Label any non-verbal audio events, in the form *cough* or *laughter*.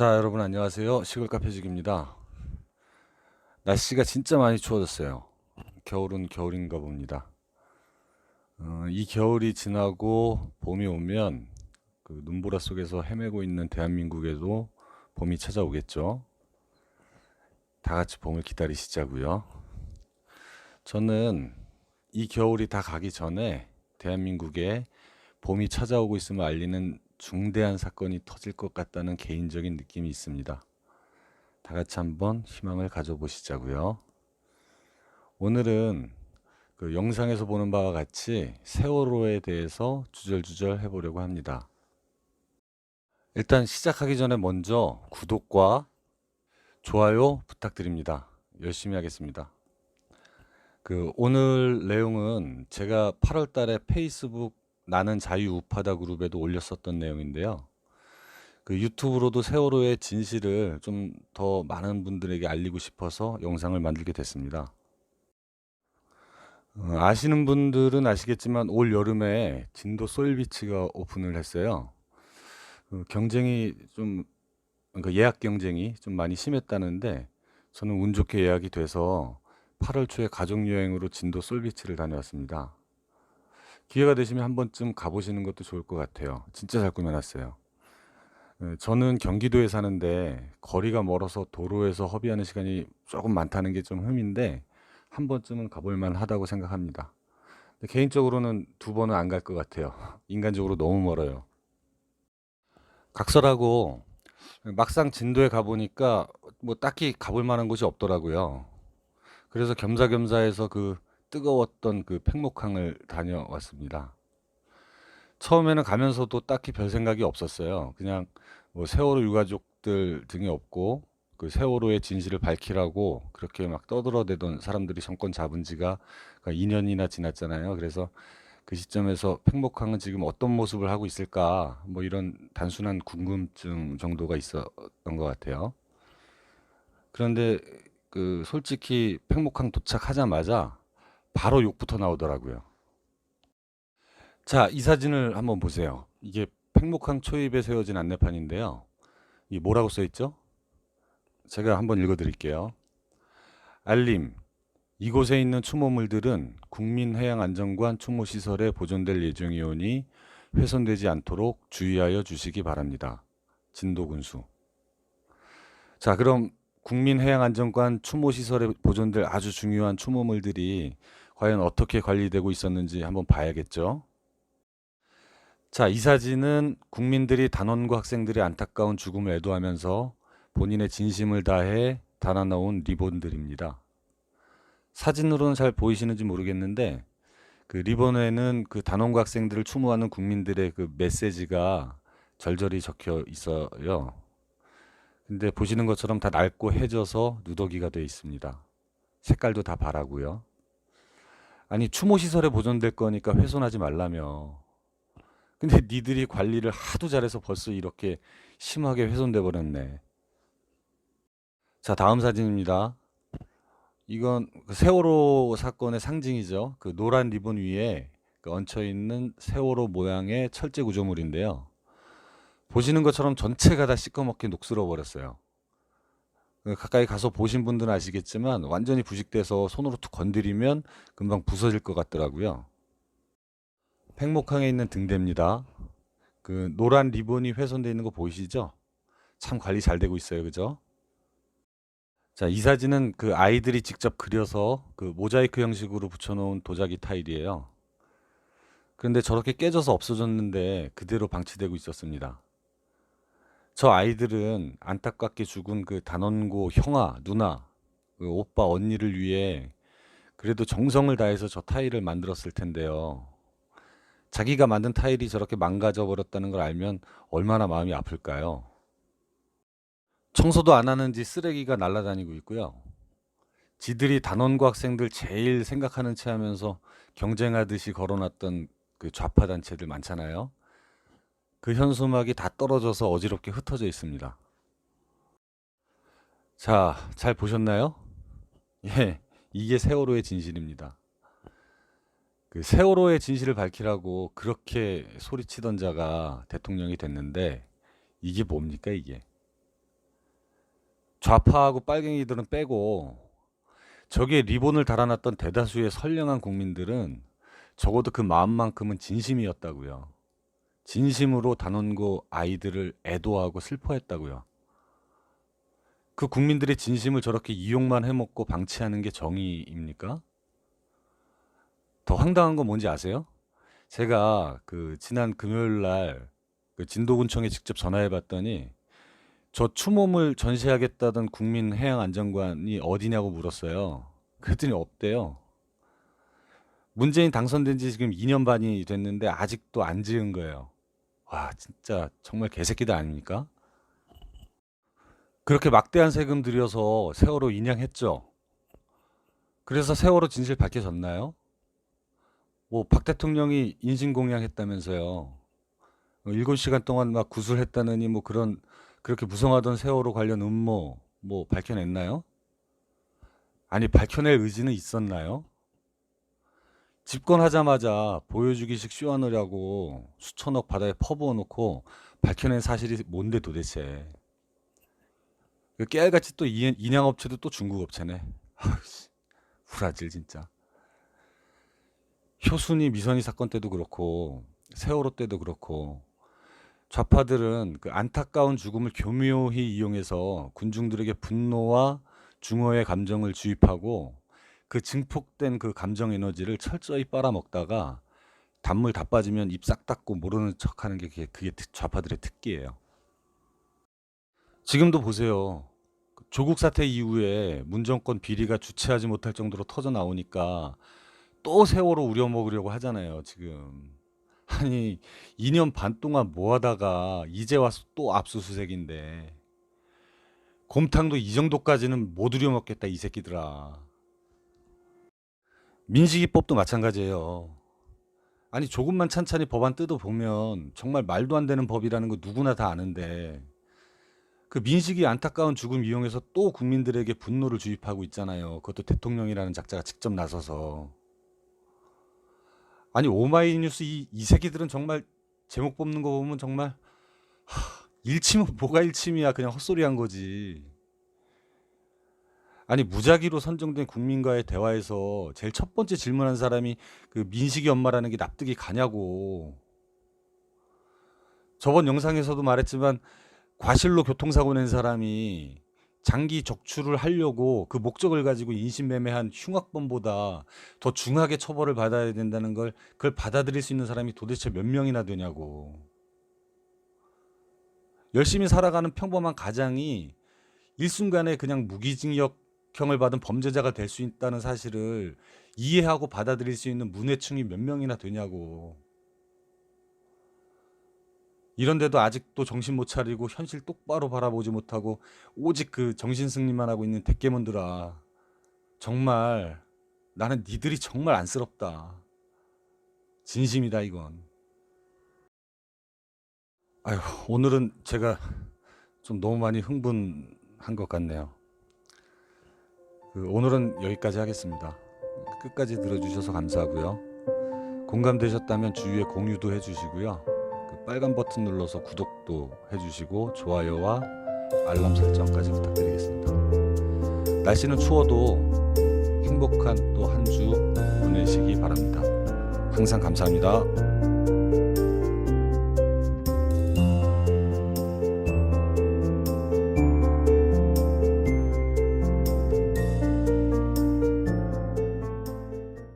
자, 여러분 안녕하세요. 시골 카페직입니다. 날씨가 진짜 많이 추워졌어요. 겨울은 겨울인가 봅니다. 어, 이 겨울이 지나고 봄이 오면 그 눈보라 속에서 헤매고 있는 대한민국에도 봄이 찾아오겠죠. 다 같이 봄을 기다리시자고요. 저는 이 겨울이 다 가기 전에 대한민국에 봄이 찾아오고 있음을 알리는 중대한 사건이 터질 것 같다는 개인적인 느낌이 있습니다. 다 같이 한번 희망을 가져보시자고요. 오늘은 그 영상에서 보는 바와 같이 세월호에 대해서 주절주절 해보려고 합니다. 일단 시작하기 전에 먼저 구독과 좋아요 부탁드립니다. 열심히 하겠습니다. 그 오늘 내용은 제가 8월 달에 페이스북 나는 자유 우파다 그룹에도 올렸었던 내용인데요. 그 유튜브로도 세월호의 진실을 좀 더 많은 분들에게 알리고 싶어서 영상을 만들게 됐습니다. 어, 아시는 분들은 아시겠지만 올 여름에 진도 소일비치가 오픈을 했어요. 그 경쟁이 좀 그러니까 예약 경쟁이 좀 많이 심했다는데 저는 운 좋게 예약이 돼서 8월 초에 가족 여행으로 진도 솔비치를 다녀왔습니다. 기회가 되시면 한 번쯤 가보시는 것도 좋을 것 같아요. 진짜 잘 꾸며놨어요. 예, 저는 경기도에 사는데 거리가 멀어서 도로에서 허비하는 시간이 조금 많다는 게 좀 흠인데 한 번쯤은 가볼 만하다고 생각합니다. 개인적으로는 두 번은 안 갈 것 같아요. *laughs* 인간적으로 너무 멀어요. 각설하고 막상 진도에 가보니까 뭐 딱히 가볼 만한 곳이 없더라고요. 그래서 겸사겸사해서 그 뜨거웠던 그 팽목항을 다녀왔습니다. 처음에는 가면서도 딱히 별 생각이 없었어요. 그냥 뭐 세월호 유가족들 등이 없고 그 세월호의 진실을 밝히라고 그렇게 막 떠들어대던 사람들이 정권 잡은 지가 2년이나 지났잖아요. 그래서 그 시점에서 팽목항은 지금 어떤 모습을 하고 있을까 뭐 이런 단순한 궁금증 정도가 있었던 것 같아요. 그런데 그 솔직히 팽목항 도착하자마자 바로 욕부터 나오더라고요. 자, 이 사진을 한번 보세요. 이게 팽목항 초입에 세워진 안내판인데요. 이 뭐라고 써 있죠? 제가 한번 읽어 드릴게요. 알림. 이곳에 있는 추모물들은 국민해양안전관 추모시설에 보존될 예정이오니 훼손되지 않도록 주의하여 주시기 바랍니다. 진도군수. 자, 그럼 국민해양안전관 추모시설에 보존될 아주 중요한 추모물들이 과연 어떻게 관리되고 있었는지 한번 봐야겠죠. 자, 이 사진은 국민들이 단원과 학생들의 안타까운 죽음을 애도하면서 본인의 진심을 다해 달아놓은 리본들입니다. 사진으로는 잘 보이시는지 모르겠는데 그 리본에는 그 단원과 학생들을 추모하는 국민들의 그 메시지가 절절히 적혀 있어요. 근데 보시는 것처럼 다 낡고 해져서 누더기가 되어 있습니다. 색깔도 다 바라고요. 아니 추모 시설에 보존될 거니까 훼손하지 말라며. 근데 니들이 관리를 하도 잘해서 벌써 이렇게 심하게 훼손돼 버렸네. 자, 다음 사진입니다. 이건 그 세월호 사건의 상징이죠. 그 노란 리본 위에 그 얹혀 있는 세월호 모양의 철제 구조물인데요. 보시는 것처럼 전체가 다 시꺼멓게 녹슬어 버렸어요. 그 가까이 가서 보신 분들은 아시겠지만 완전히 부식돼서 손으로 툭 건드리면 금방 부서질 것 같더라고요. 팽목항에 있는 등대입니다. 그 노란 리본이 훼손되어 있는 거 보이시죠? 참 관리 잘 되고 있어요. 그죠? 자, 이 사진은 그 아이들이 직접 그려서 그 모자이크 형식으로 붙여놓은 도자기 타일이에요. 그런데 저렇게 깨져서 없어졌는데 그대로 방치되고 있었습니다. 저 아이들은 안타깝게 죽은 그 단원고 형아, 누나, 그 오빠, 언니를 위해 그래도 정성을 다해서 저 타일을 만들었을 텐데요. 자기가 만든 타일이 저렇게 망가져 버렸다는 걸 알면 얼마나 마음이 아플까요? 청소도 안 하는지 쓰레기가 날아다니고 있고요. 지들이 단원고 학생들 제일 생각하는 채 하면서 경쟁하듯이 걸어놨던 그 좌파 단체들 많잖아요. 그 현수막이 다 떨어져서 어지럽게 흩어져 있습니다. 자, 잘 보셨나요? 예, 이게 세월호의 진실입니다. 그 세월호의 진실을 밝히라고 그렇게 소리치던 자가 대통령이 됐는데 이게 뭡니까 이게? 좌파하고 빨갱이들은 빼고 저기에 리본을 달아놨던 대다수의 선량한 국민들은 적어도 그 마음만큼은 진심이었다고요. 진심으로 단원고 아이들을 애도하고 슬퍼했다고요. 그 국민들의 진심을 저렇게 이용만 해먹고 방치하는 게 정의입니까? 더 황당한 건 뭔지 아세요? 제가 그 지난 금요일 날그 진도군청에 직접 전화해 봤더니 저 추몸을 전시하겠다던 국민해양안전관이 어디냐고 물었어요. 그랬더니 없대요. 문재인 당선된 지 지금 2년 반이 됐는데 아직도 안 지은 거예요. 와, 진짜 정말 개새끼들 아닙니까? 그렇게 막대한 세금 들여서 세월호 인양했죠. 그래서 세월호 진실 밝혀졌나요? 뭐 박 대통령이 인신공양했다면서요. 7시간 동안 막 구술했다느니 뭐 그런 그렇게 무성하던 세월호 관련 음모 뭐 밝혀냈나요? 아니 밝혀낼 의지는 있었나요? 집권하자마자 보여주기식 쇼하느라고 수천억 바다에 퍼부어 놓고 밝혀낸 사실이 뭔데 도대체? 그 깨알같이 또 이- 인양업체도 또 중국 업체네. 후라질 진짜. 효순이 미선이 사건 때도 그렇고 세월호 때도 그렇고 좌파들은 그 안타까운 죽음을 교묘히 이용해서 군중들에게 분노와 중어의 감정을 주입하고 그 증폭된 그 감정 에너지를 철저히 빨아먹다가 단물 다 빠지면 입 싹 닫고 모르는 척하는 게 그게, 그게 특- 좌파들의 특기예요. 지금도 보세요. 그 조국 사태 이후에 문정권 비리가 주체하지 못할 정도로 터져 나오니까 또 세월호 우려먹으려고 하잖아요. 지금. 아니 2년 반 동안 뭐 하다가 이제 와서 또 압수수색인데 곰탕도 이 정도까지는 못 우려먹겠다 이 새끼들아 민식이법도 마찬가지예요. 아니 조금만 찬찬히 법안 뜯어보면 정말 말도 안 되는 법이라는 거 누구나 다 아는데 그 민식이 안타까운 죽음 이용해서 또 국민들에게 분노를 주입하고 있잖아요. 그것도 대통령이라는 작자가 직접 나서서. 아니 오마이뉴스 이, 이 새끼들은 정말 제목 뽑는 거 보면 정말 하, 일침은 뭐가 일침이야. 그냥 헛소리 한 거지 아니 무작위로 선정된 국민과의 대화에서 제일 첫 번째 질문한 사람이 그 민식이 엄마라는 게 납득이 가냐고 저번 영상에서도 말했지만 과실로 교통사고 낸 사람이 장기 적출을 하려고 그 목적을 가지고 인신매매한 흉악범보다 더 중하게 처벌을 받아야 된다는 걸 그걸 받아들일 수 있는 사람이 도대체 몇 명이나 되냐고. 열심히 살아가는 평범한 가장이 일순간에 그냥 무기징역 형을 받은 범죄자가 될 수 있다는 사실을 이해하고 받아들일 수 있는 문외층이 몇 명이나 되냐고. 이런데도 아직도 정신 못 차리고 현실 똑바로 바라보지 못하고 오직 그 정신 승리만 하고 있는 대깨문들아. 정말 나는 니들이 정말 안쓰럽다. 진심이다 이건. 아휴 오늘은 제가 좀 너무 많이 흥분한 것 같네요 그 오늘은 여기까지 하겠습니다 끝까지 들어주셔서 감사하고요 공감되셨다면 주위에 공유도 해주시고요 그 빨간 버튼 눌러서 구독도 해주시고 좋아요와 알람 설정까지 부탁드리겠습니다. 날씨는 추워도 행복한 또 한 주 보내시기 바랍니다. 항상 감사합니다.